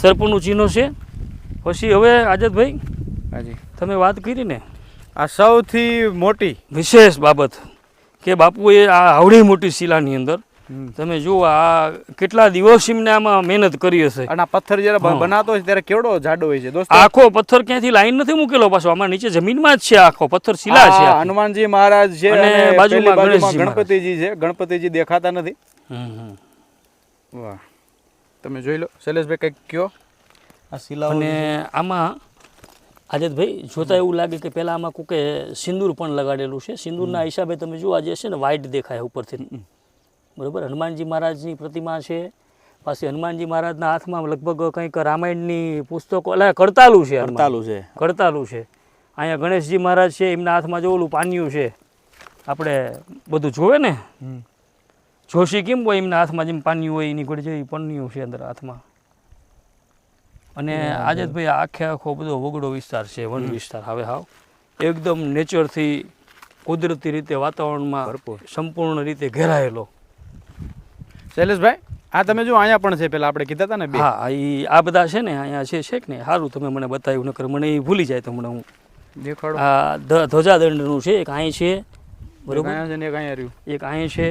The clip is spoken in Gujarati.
સર્પનું ચિહ્ન છે. પછી હવે આઝાદભાઈ હાજી. તમે વાત કરી ને આ સૌથી મોટી વિશેષ બાબત કે બાપુએ આ આવડી મોટી શિલાની અંદર તમે જુઓ આ કેટલા દિવસ એમને આમાં મહેનત કરી હશે. અને આ પથ્થર જ્યારે બનાતો હોય ત્યારે કેવડો જાડો હોય છે દોસ્તો? આખો પથ્થર ક્યાંથી લાઈન નથી મૂકેલો પાછો? આમાં નીચે જમીનમાં જ છે આખો પથ્થર શિલા છે. હનુમાનજી મહારાજ છે અને બાજુમાં. ગણપતિજી છે. ગણપતિજી દેખાતા નથી. વાહ. તમે જોઈ લો. શૈલેષભાઈ કંઈક કયો આ શિલાઓ અને આમાં આઝાદભાઈ જોતા એવું લાગે કે પહેલાં આમાં કોકે સિંદૂર પણ લગાડેલું છે. સિંદૂરના હિસાબે તમે જુઓ આજે જે છે ને વ્હાઇટ દેખાય ઉપરથી. બરાબર? હનુમાનજી મહારાજની પ્રતિમા છે. પાછી હનુમાનજી મહારાજના હાથમાં લગભગ કંઈક રામાયણની પુસ્તકો એટલે કડતાલું છે કડતાલું છે. કડતાલું છે. અહીંયા ગણેશજી મહારાજ છે એમના હાથમાં જો ઓલું પાનિયું છે આપણે બધું જોવે ને? જોશી કેમ હોય? એમના હાથમાં જેમ પાણી હોય એની ઘડી જેવી પન્નિયું છે અંદર હાથમાં. અને આજે ભાઈ આખે આખો બધો વગડો વિસ્તાર છે વન વિસ્તાર. હવે હાવ. એકદમ નેચરથી કુદરતી રીતે વાતાવરણમાં. સંપૂર્ણ રીતે ઘેરાયેલો. શૈલેષભાઈ આ તમે જો અહીંયા પણ છે પેલા આપણે કીધા હતા ને હા એ આ બધા છે ને અહીંયા છે છે કે ને સારું તમે મને બતાવ્યું નકર મને એ ભૂલી જાય તો મને હું. દેખાડો. આ ધ્વજાદંડનું છે એક અહીં છે બરોબર? એક અહીંયા રહ્યું. એક અહીં છે.